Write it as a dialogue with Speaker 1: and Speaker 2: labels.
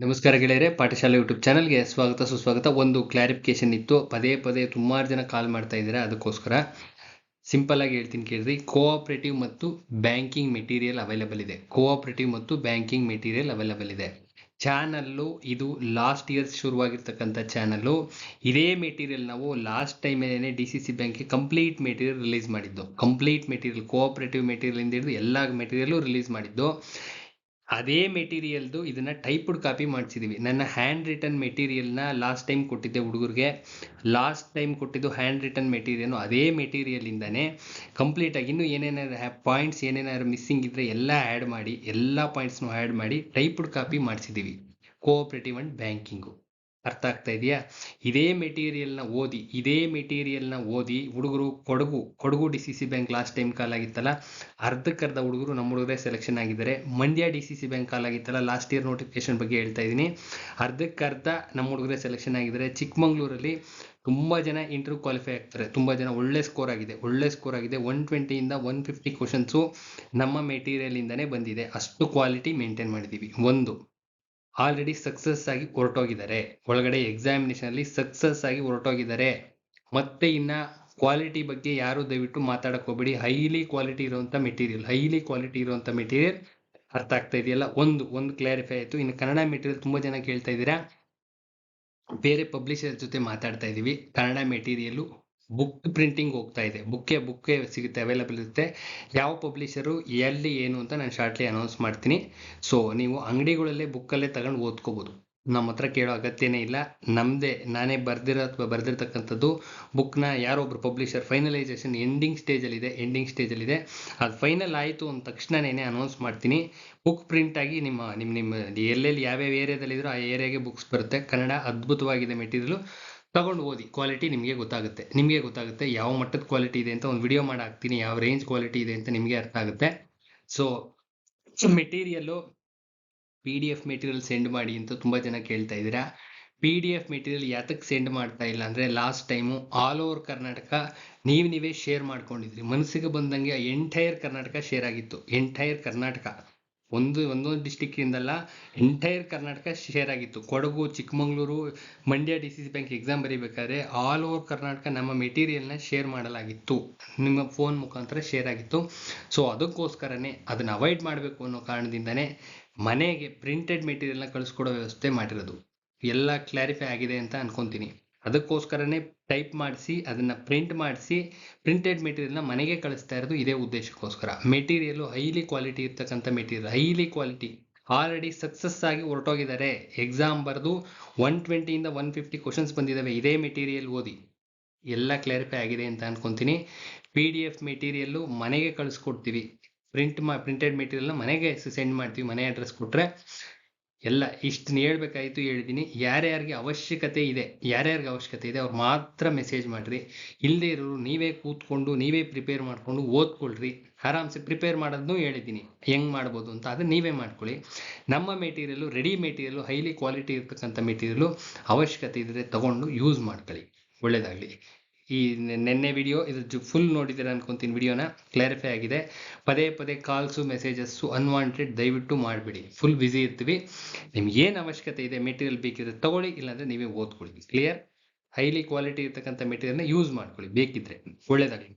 Speaker 1: ನಮಸ್ಕಾರ ಗೆಳೆಯರೆ, ಪಾಠಶಾಲೆ ಯೂಟ್ಯೂಬ್ ಚಾನಲ್ಗೆ ಸ್ವಾಗತ, ಸುಸ್ವಾಗತ. ಒಂದು ಕ್ಲಾರಿಫಿಕೇಶನ್ ಇತ್ತು. ಪದೇ ಪದೇ ತುಂಬಾರು ಜನ ಕಾಲ್ ಮಾಡ್ತಾ ಇದ್ದೀರಾ? ಅದಕ್ಕೋಸ್ಕರ ಸಿಂಪಲ್ ಆಗಿ ಹೇಳ್ತೀನಿ ಕೇಳಿದ್ರಿ. ಕೋಆಪ್ರೇಟಿವ್ ಮತ್ತು ಬ್ಯಾಂಕಿಂಗ್ ಮೆಟೀರಿಯಲ್ ಅವೈಲೇಬಲ್ ಇದೆ. ಕೋಆಪ್ರೇಟಿವ್ ಮತ್ತು ಬ್ಯಾಂಕಿಂಗ್ ಮೆಟೀರಿಯಲ್ ಅವೈಲೇಬಲ್ ಇದೆ. ಚಾನಲ್ಲು, ಇದು ಲಾಸ್ಟ್ ಇಯರ್ ಶುರುವಾಗಿರ್ತಕ್ಕಂಥ ಚಾನಲ್ಲು. ಇದೇ ಮೆಟೀರಿಯಲ್ ನಾವು last time D C C ಬ್ಯಾಂಕ್ಗೆ ಕಂಪ್ಲೀಟ್ ಮೆಟೀರಿಯಲ್ ರಿಲೀಸ್ ಮಾಡಿದ್ದು. ಕಂಪ್ಲೀಟ್ ಮೆಟೀರಿಯಲ್ ಕೋಆಪ್ರೇಟಿವ್ ಮೆಟೀರಿಯಲ್ ಇಂದ ಹಿಡಿದು ಎಲ್ಲ ಮೆಟೀರಿಯಲ್ಲು ರಿಲೀಸ್ ಮಾಡಿದ್ದು. ಅದೇ ಮೆಟೀರಿಯಲ್ದು ಇದನ್ನ ಟೈಪ್ಡ್ ಕಾಪಿ ಮಾಡಿಸಿದೀವಿ. ನನ್ನ ಹ್ಯಾಂಡ್ ರಿಟನ್ ಮೆಟೀರಿಯಲ್ನ ಲಾಸ್ಟ್ ಟೈಮ್ ಕೊಟ್ಟಿದ್ದೆ ಹುಡುಗರಿಗೆ. ಲಾಸ್ಟ್ ಟೈಮ್ ಕೊಟ್ಟಿದ್ದು ಹ್ಯಾಂಡ್ ರಿಟರ್ನ್ ಮೆಟೀರಿಯಲ್ ಅದೇ ಮೆಟೀರಿಯಲಿಂದನೇ. ಕಂಪ್ಲೀಟಾಗಿ ಇನ್ನೂ ಏನೇನಾದ್ರು ಪಾಯಿಂಟ್ಸ್ ಏನೇನಾದ್ರು ಮಿಸ್ಸಿಂಗ್ ಇದ್ದರೆ ಎಲ್ಲ ಆ್ಯಡ್ ಮಾಡಿ, ಎಲ್ಲ ಪಾಯಿಂಟ್ಸ್ನು ಆ್ಯಡ್ ಮಾಡಿ ಟೈಪ್ಡ್ ಕಾಪಿ ಮಾಡಿಸಿದ್ದೀವಿ ಕೋಆಪ್ರೇಟಿವ್ ಆ್ಯಂಡ್ ಬ್ಯಾಂಕಿಂಗು ಅರ್ಥ ಆಗ್ತಾ ಇದೆಯಾ? ಇದೇ ಮೆಟೀರಿಯಲ್ನ ಓದಿ, ಇದೇ ಮೆಟೀರಿಯಲ್ನ ಓದಿ ಹುಡುಗರು Kodagu Kodagu D C C bank last time call ಆಗಿತ್ತಲ್ಲ, ಅರ್ಧಕ್ಕರ್ಧ ಹುಡುಗರು ನಮ್ಮ ಹುಡುಗರೇ ಸೆಲೆಕ್ಷನ್ ಆಗಿದ್ದಾರೆ. Mandya D C C bank call ಆಗಿತ್ತಲ್ಲ ಲಾಸ್ಟ್ ಇಯರ್ ನೋಟಿಫಿಕೇಶನ್ ಬಗ್ಗೆ ಹೇಳ್ತಾ ಇದ್ದೀನಿ ಅರ್ಧಕ್ಕರ್ಧ ನಮ್ಮ ಹುಡುಗರೇ ಸೆಲೆಕ್ಷನ್ ಆಗಿದ್ದಾರೆ. ಚಿಕ್ಕಮಂಗ್ಳೂರಲ್ಲಿ ತುಂಬ ಜನ ಇಂಟರ್ವ್ಯೂ ಕ್ವಾಲಿಫೈ ಆಗ್ತಾರೆ. ತುಂಬ ಜನ ಒಳ್ಳೆ ಸ್ಕೋರ್ ಆಗಿದೆ, ಒಳ್ಳೆ ಸ್ಕೋರ್ ಆಗಿದೆ. ಒನ್ ಟ್ವೆಂಟಿಯಿಂದ ಒನ್ ಫಿಫ್ಟಿ ಕ್ವಶನ್ಸು ನಮ್ಮ ಮೆಟೀರಿಯಲಿಂದನೇ ಬಂದಿದೆ. ಅಷ್ಟು ಕ್ವಾಲಿಟಿ ಮೇಂಟೈನ್ ಮಾಡಿದ್ದೀವಿ. ಒಂದು ಆಲ್ರೆಡಿ ಸಕ್ಸಸ್ ಆಗಿ ಹೊರಟೋಗಿದ್ದಾರೆ. ಒಳಗಡೆ ಎಕ್ಸಾಮಿನೇಷನ್ ಅಲ್ಲಿ ಸಕ್ಸಸ್ ಆಗಿ ಹೊರಟೋಗಿದ್ದಾರೆ. ಮತ್ತೆ ಇನ್ನ ಕ್ವಾಲಿಟಿ ಬಗ್ಗೆ ಯಾರು ದಯವಿಟ್ಟು ಮಾತಾಡಕ್ ಹೋಗ್ಬೇಡಿ. ಹೈಲಿ ಕ್ವಾಲಿಟಿ ಇರುವಂತ ಮೆಟೀರಿಯಲ್ ಹೈಲಿ ಕ್ವಾಲಿಟಿ ಇರುವಂತ ಮೆಟೀರಿಯಲ್ ಅರ್ಥ ಆಗ್ತಾ ಇದೆಯಲ್ಲ? ಒಂದು ಒಂದು ಕ್ಲಾರಿಫೈ ಆಯ್ತು. ಇನ್ನು ಕನ್ನಡ ಮೆಟೀರಿಯಲ್ ತುಂಬಾ ಜನ ಕೇಳ್ತಾ ಇದ್ದೀರಾ? ಬೇರೆ ಪಬ್ಲಿಷರ್ ಜೊತೆ ಮಾತಾಡ್ತಾ ಇದ್ದೀವಿ ಕನ್ನಡ ಮೆಟೀರಿಯಲ್ ಬುಕ್ ಪ್ರಿಂಟಿಂಗ್ ಹೋಗ್ತಾ ಇದೆ. ಬುಕ್ಕೆ ಬುಕ್ಕೆ ಸಿಗುತ್ತೆ ಅವೈಲಬಲ್ ಇರುತ್ತೆ. ಯಾವ ಪಬ್ಲಿಷರು ಎಲ್ಲಿ, ಏನು ಅಂತ ನಾನು ಶಾರ್ಟ್ಲಿ ಅನೌನ್ಸ್ ಮಾಡ್ತೀನಿ. ಸೊ ನೀವು ಅಂಗಡಿಗಳಲ್ಲೇ ಬುಕ್ಕಲ್ಲೇ ತಗೊಂಡು ಓದ್ಕೋಬೋದು. ನಮ್ಮ ಹತ್ರ ಕೇಳೋ ಅಗತ್ಯನೇ ಇಲ್ಲ. ನಮ್ಮದೇ ನಾನೇ ಬರ್ದಿರೋ ಅಥವಾ ಬರೆದಿರ್ತಕ್ಕಂಥದ್ದು ಬುಕ್ನ ಯಾರೊಬ್ರು ಪಬ್ಲಿಷರ್ ಫೈನಲೈಸೇಷನ್ ಎಂಡಿಂಗ್ ಸ್ಟೇಜಲ್ಲಿದೆ ಎಂಡಿಂಗ್ ಸ್ಟೇಜಲ್ಲಿದೆ ಅದು ಫೈನಲ್ ಆಯಿತು ಅಂದ ತಕ್ಷಣನೇ ಅನೌನ್ಸ್ ಮಾಡ್ತೀನಿ. ಬುಕ್ ಪ್ರಿಂಟ್ ಆಗಿ ನಿಮ್ಮ ನಿಮ್ಮ ನಿಮ್ಮ ಎಲ್ಲೆಲ್ಲಿ ಯಾವ್ಯಾವ ಏರಿಯಾದಲ್ಲಿದ್ದರೂ ಆ ಏರಿಯಾಗೆ ಬುಕ್ಸ್ ಬರುತ್ತೆ. ಕನ್ನಡ ಅದ್ಭುತವಾಗಿದೆ ಮೆಟೀರಿಯಲು ತಗೊಂಡು ಓದಿ ಕ್ವಾಲಿಟಿ ನಿಮಗೆ ಗೊತ್ತಾಗುತ್ತೆ. ನಿಮಗೆ ಗೊತ್ತಾಗುತ್ತೆ ಯಾವ ಮಟ್ಟದ ಕ್ವಾಲಿಟಿ ಇದೆ ಅಂತ ಒಂದು ವಿಡಿಯೋ ಮಾಡಿ ಹಾಕ್ತೀನಿ, ಯಾವ ರೇಂಜ್ ಕ್ವಾಲಿಟಿ ಇದೆ ಅಂತ ನಿಮಗೆ ಅರ್ಥ ಆಗುತ್ತೆ. So material P D F material send ಮಾಡಿ ಅಂತ ತುಂಬ ಜನ ಕೇಳ್ತಾ ಇದ್ದೀರಾ. ಪಿ ಡಿ ಎಫ್ ಮೆಟೀರಿಯಲ್ ಯಾತಕ್ಕೆ ಸೆಂಡ್ ಮಾಡ್ತಾ ಇಲ್ಲ ಅಂದರೆ last time all over Karnataka ನೀವು ನೀವೇ ಶೇರ್ ಮಾಡ್ಕೊಂಡಿದ್ರಿ. ಮನಸ್ಸಿಗೆ ಬಂದಂಗೆ ಎಂಟೈರ್ ಕರ್ನಾಟಕ ಶೇರ್ ಆಗಿತ್ತು. ಎಂಟೈರ್ ಕರ್ನಾಟಕ ಒಂದು, ಒಂದೊಂದು ಡಿಸ್ಟಿಕ್ಕಿಂದಲ್ಲ ಎಂಟೈರ್ ಕರ್ನಾಟಕ ಶೇರ್ ಆಗಿತ್ತು. Kodagu, Chikmagalur, Mandya D C C bank exam ಬರೀಬೇಕಾದ್ರೆ all over Karnataka ನಮ್ಮ ಮೆಟೀರಿಯಲ್ನ ಶೇರ್ ಮಾಡಲಾಗಿತ್ತು. ನಿಮ್ಮ ಫೋನ್ ಮುಖಾಂತರ ಶೇರ್ ಆಗಿತ್ತು. ಸೊ ಅದಕ್ಕೋಸ್ಕರನೇ ಅದನ್ನು ಅವಾಯ್ಡ್ ಮಾಡಬೇಕು ಅನ್ನೋ ಕಾರಣದಿಂದನೇ ಮನೆಗೆ ಪ್ರಿಂಟೆಡ್ ಮೆಟೀರಿಯಲ್ನ ಕಳಿಸ್ಕೊಡೋ ವ್ಯವಸ್ಥೆ ಮಾಡಿರೋದು. ಎಲ್ಲ ಕ್ಲಾರಿಫೈ ಆಗಿದೆ ಅಂತ ಅನ್ಕೊಂತೀನಿ. ಅದಕ್ಕೋಸ್ಕರನೇ ಟೈಪ್ ಮಾಡಿಸಿ, ಅದನ್ನು ಪ್ರಿಂಟ್ ಮಾಡಿಸಿ ಪ್ರಿಂಟೆಡ್ ಮೆಟೀರಿಯಲ್ನ ಮನೆಗೆ ಕಳಿಸ್ತಾ ಇರೋದು ಇದೇ ಉದ್ದೇಶಕ್ಕೋಸ್ಕರ. ಮೆಟೀರಿಯಲ್ಲು ಹೈಲಿ ಕ್ವಾಲಿಟಿ ಇರ್ತಕ್ಕಂಥ material highly quality already success ಆಗಿ ಹೊರಟೋಗಿದ್ದಾರೆ. ಎಕ್ಸಾಮ್ ಬರೆದು ಒನ್ ಟ್ವೆಂಟಿಯಿಂದ ಒನ್ ಫಿಫ್ಟಿ ಕ್ವಶನ್ಸ್ ಬಂದಿದ್ದಾವೆ ಇದೇ ಮೆಟೀರಿಯಲ್ ಓದಿ. ಎಲ್ಲ ಕ್ಲಾರಿಫೈ ಆಗಿದೆ ಅಂತ ಅನ್ಕೊಂತೀನಿ. ಪಿ ಡಿ ಎಫ್ ಮೆಟೀರಿಯಲ್ಲು ಮನೆಗೆ ಕಳಿಸ್ಕೊಡ್ತೀವಿ. ಪ್ರಿಂಟ್ ಮಾ ಪ್ರಿಂಟೆಡ್ ಮೆಟೀರಿಯಲ್ನ ಮನೆಗೆ ಸೆಂಡ್ ಮಾಡ್ತೀವಿ, ಮನೆ ಅಡ್ರೆಸ್ ಕೊಟ್ಟರೆ ಎಲ್ಲ ಇಷ್ಟನ್ನ ಹೇಳ್ಬೇಕಾಯ್ತು ಹೇಳಿದ್ದೀನಿ ಯಾರ್ಯಾರಿಗೆ ಅವಶ್ಯಕತೆ ಇದೆ, ಯಾರ್ಯಾರಿಗೆ ಅವಶ್ಯಕತೆ ಇದೆ ಅವ್ರು ಮಾತ್ರ ಮೆಸೇಜ್ ಮಾಡಿರಿ. ಇಲ್ಲದೆ ಇರೋರು ನೀವೇ ಕೂತ್ಕೊಂಡು, ನೀವೇ ಪ್ರಿಪೇರ್ ಮಾಡಿಕೊಂಡು ಓದ್ಕೊಳ್ರಿ. ಆರಾಮ್ಸೆ ಪ್ರಿಪೇರ್ ಮಾಡೋದನ್ನು ಹೇಳಿದ್ದೀನಿ ಹೆಂಗೆ ಮಾಡ್ಬೋದು ಅಂತ ಅದನ್ನ ನೀವೇ ಮಾಡ್ಕೊಳ್ಳಿ. ನಮ್ಮ material ready material highly quality ಇರ್ತಕ್ಕಂಥ ಮೆಟೀರಿಯಲು ಅವಶ್ಯಕತೆ ಇದ್ದರೆ ತಗೊಂಡು ಯೂಸ್ ಮಾಡ್ಕೊಳ್ಳಿ. ಒಳ್ಳೆಯದಾಗಲಿ ಈ ನೆನ್ನೆ ವಿಡಿಯೋ ಇದು ಫುಲ್ ನೋಡಿದ್ದೀರ ಅನ್ಕೊಂತೀನಿ ವಿಡಿಯೋನ ಕ್ಲಾರಿಫೈ ಆಗಿದೆ. ಪದೇ ಪದೇ ಕಾಲ್ಸು ಮೆಸೇಜಸ್ಸು ಅನ್ವಾಂಟೆಡ್ ದಯವಿಟ್ಟು ಮಾಡಿಬಿಡಿ. ಫುಲ್ ಬ್ಯುಸಿ ಇರ್ತೀವಿ. ನಿಮ್ಗೆ ಏನು ಅವಶ್ಯಕತೆ ಇದೆ ಮೆಟೀರಿಯಲ್ ಬೇಕಿದ್ರೆ ತಗೊಳ್ಳಿ, ಇಲ್ಲಾಂದರೆ ನೀವೇ ಓದ್ಕೊಳ್ಳಿ. ಕ್ಲಿಯರ್ ಹೈಲಿ ಕ್ವಾಲಿಟಿ ಇರ್ತಕ್ಕಂಥ ಮೆಟೀರಿಯಲ್ನ ಯೂಸ್ ಮಾಡ್ಕೊಳ್ಳಿ. ಬೇಕಿದ್ರೆ ಒಳ್ಳೆಯದಾಗಲಿ